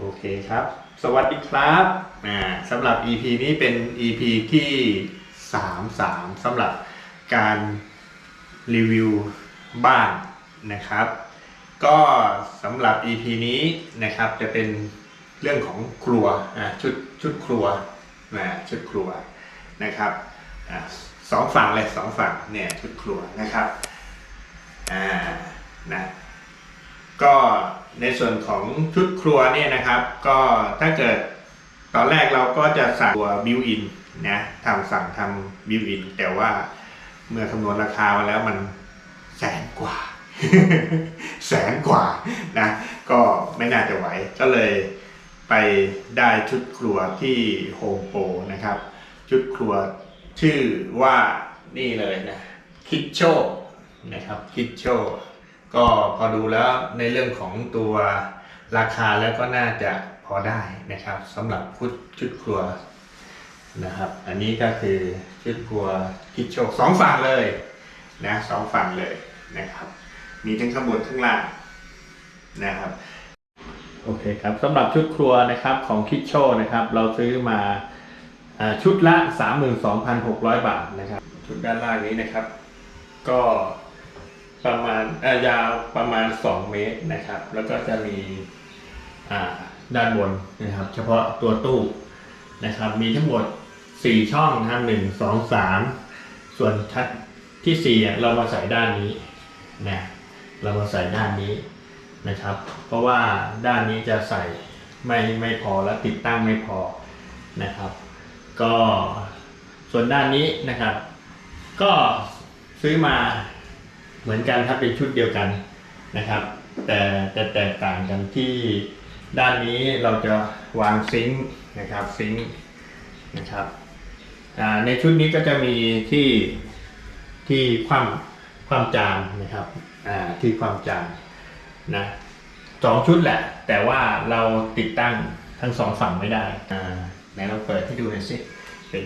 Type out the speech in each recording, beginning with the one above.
โอเคครับ สวัสดีครับอ่าสำหรับ EP นี้เป็น EP ที่ 3 3สำหรับการรีวิวบ้านนะครับ ก็สำหรับ EP นี้นะครับจะเป็นเรื่องของครัวอ่าชุดชุดครัวนะชุดครัวนะครับอ่าสองฝั่งเลยสองฝั่งเนี่ยชุดครัวนะครับอ่านะ ก็ในส่วนของชุดครัวเนี่ยนะครับ ก็ถ้าเกิดตอนแรกเราก็จะสั่งตัวบิวอินนะทำสั่งทำบิวอินแต่ว่าเมื่อคำนวณราคามาแล้วมันแสนกว่า แสนกว่านะก็ไม่น่าจะไหวก็เลยไปได้ชุดครัวที่โฮมโปรนะครับ ชุดครัวชื่อว่านี่เลยนะคิดโชนะครับคิดโช ก็พอดูแล้วในเรื่องของตัวราคาแล้วก็น่าจะพอได้นะครับสำหรับชุดชุดครัวนะครับ อันนี้ก็คือชุดครัวคิดโชคสองฝั่งเลยนะสองฝั่งเลยนะครับ มีทั้งข้างบนข้างล่างนะครับโอเคครับสำหรับชุดครัวนะครับของคิดโชนะครับ เราซื้อมาอ่าชุดละ 32,600 บาทนะครับ ชุดด้านล่างนี้นะครับ ก็ ประมาณยาวประมาณ 2 เมตรนะครับ แล้วก็จะมีด้านบนนะครับ เฉพาะตัวตู้นะครับ มีทั้งหมด 4 ช่องนะครับหนึ่งสองสามส่วนชั้นที่4อ่เรามาใส่ด้านนี้นะเรามาใส่ด้านนี้นะครับ เพราะว่าด้านนี้จะใส่ไม่ไม่พอและติดตั้งไม่พอนะครับ ก็ส่วนด้านนี้นะครับ ก็ซื้อมา เหมือนกันครับเป็นชุดเดียวกันนะครับ แต่แต่แตกต่างกันที่ด้านนี้เราจะวางซิงค์นะครับซิงค์นะครับในชุดนี้ก็จะมีที่ที่ความความจานนะครับที่ความจานนะสองชุดแหละ แต่ว่าเราติดตั้งทั้งสองฝั่งไม่ได้ไหนเราเปิดให้ดูหน่อยสิเป็น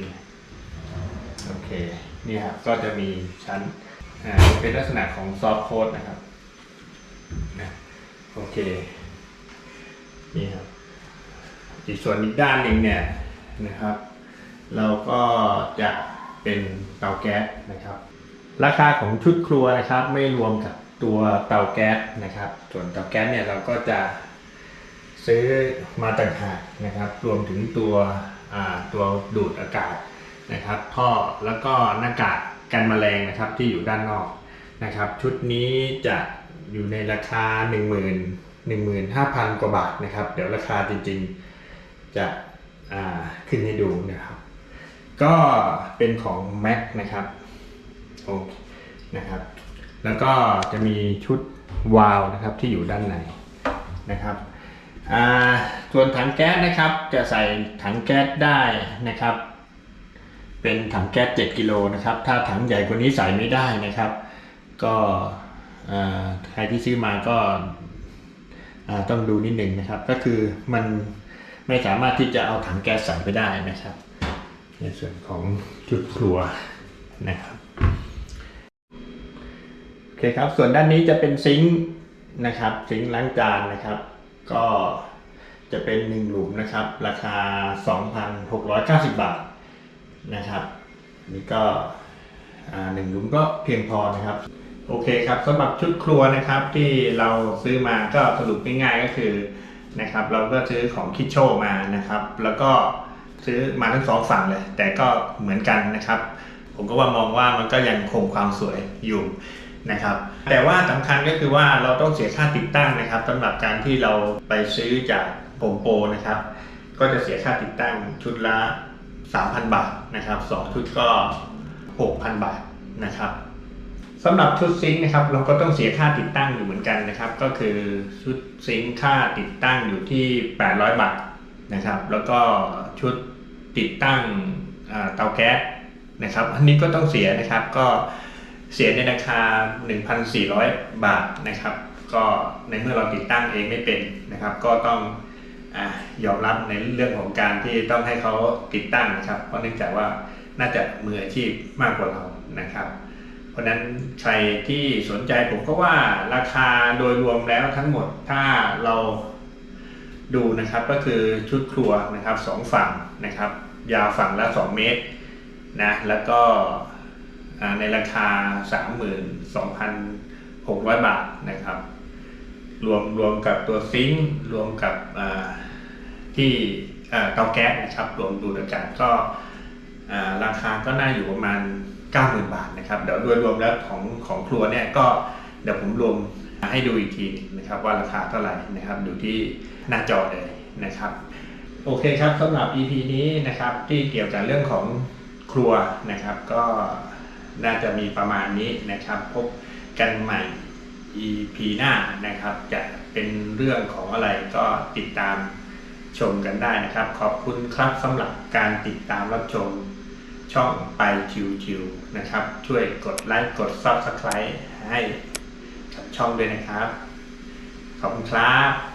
โอเคนี่ครับก็จะมีชั้น เป็นลักษณะของซอฟต์โค้ดนะครับนะโอเคนี่ครับอีกส่วนอีกด้านหนึ่งเนี่ยนะครับ เราก็จะเป็นเตาแก๊สนะครับ ราคาของชุดครัวนะครับไม่รวมกับตัวเตาแก๊สนะครับ ส่วนเตาแก๊สเนี่ยเราก็จะซื้อมาต่างหากนะครับ รวมถึงตัวตัวดูดอากาศนะครับท่อแล้วก็หน้ากาก กันแมลงนะครับที่อยู่ด้านนอกนะครับ ชุดนี้จะอยู่ในราคา 1 0 0 0 0 15,000 กว่าบาทนะครับ เดี๋ยวราคาจริงๆจะขึ้นให้ดูนะครับ ก็เป็นของ Mac นะครับโอเคนะครับ แล้วก็จะมีชุดวาล์วนะครับที่อยู่ด้านในนะครับอ่าส่วนถังแก๊สนะครับจะใส่ถังแก๊สได้นะครับ เป็นถังแก๊ส7กิโลนะครับ ถ้าถังใหญ่กว่านี้ใส่ไม่ได้นะครับ ก็ใครที่ซื้อมาก็ต้องดูนิดหนึ่งนะครับ ก็คือมันไม่สามารถที่จะเอาถังแก๊สใส่ไปได้นะครับ ในส่วนของจุดครัวนะครับโอเคครับ ส่วนด้านนี้จะเป็นซิงค์นะครับซิงค์ล้างจานนะครับ ก็จะเป็นหนึ่งหลุมนะครับ ราคา 2,690 บาท นะครับนี่ก็หนึ่งหลุมก็เพียงพอนะครับ โอเคครับสำหรับชุดครัวนะครับที่เราซื้อมาก็สรุปง่ายๆก็คือนะครับเราก็ซื้อของคิดโชมานะครับ แล้วก็ซื้อมาทั้งสองฝั่งเลย แต่ก็เหมือนกันนะครับ ผมก็ว่ามองว่ามันก็ยังคงความสวยอยู่นะครับ แต่ว่าสำคัญก็คือว่าเราต้องเสียค่าติดตั้งนะครับสำหรับการที่เราไปซื้อจากโฮมโปรนะครับ ก็จะเสียค่าติดตั้งชุดละ 3,000 บาทนะครับสองชุดก็ 6,000 บาทนะครับสำหรับชุดซิงค์นะครับเราก็ต้องเสียค่าติดตั้งอยู่เหมือนกันนะครับ ก็คือชุดซิงค์ค่าติดตั้งอยู่ที่ 800 บาทนะครับ แล้วก็ชุดติดตั้งเตาแก๊สนะครับ อันนี้ก็ต้องเสียนะครับก็เสียในราคา 1,400 บาทนะครับ ก็ในเมื่อเราติดตั้งเองไม่เป็นนะครับ ก็ต้อง อยอมรับในเรื่องของการที่ต้องให้เขาติดตั้งนะครับ เพราะเนื่องจากว่าน่าจะมืออาชีพมากกว่าเรานะครับ เพราะนั้นใครที่สนใจผมก็ว่าราคาโดยรวมแล้วทั้งหมดถ้าเราดูนะครับก็คือชุดครัวนะครับสองฝั่งนะครับ ยาวฝั่งละ 2 เมตรนะแล้วก็ในราคา 32,600 บาทนะครับ รวมรวมกับตัวซิงค์รวมกับที่เตาแก๊สนะครับรวมดูดอากาศก็ราคาก็น่าอยู่ประมาณ 90,000 บาทนะครับเดี๋ยวโดยรวมแล้วของของครัวเนี่ยก็เดี๋ยวผมรวมให้ดูอีกทีหนึ่งนะครับว่าราคาเท่าไหร่นะครับอยู่ที่หน้าจอเลยนะครับโอเคครับสำหรับ EP นี้นะครับที่เกี่ยวกับเรื่องของครัวนะครับ ก็น่าจะมีประมาณนี้นะครับ พบกันใหม่ EP หน้านะครับ จะเป็นเรื่องของอะไรก็ติดตามชมกันได้นะครับ ขอบคุณครับสำหรับการติดตามรับชมช่องไปชิวๆนะครับ ช่วยกดไลค์กด Subscribe ให้กับช่องด้วยนะครับ ขอบคุณครับ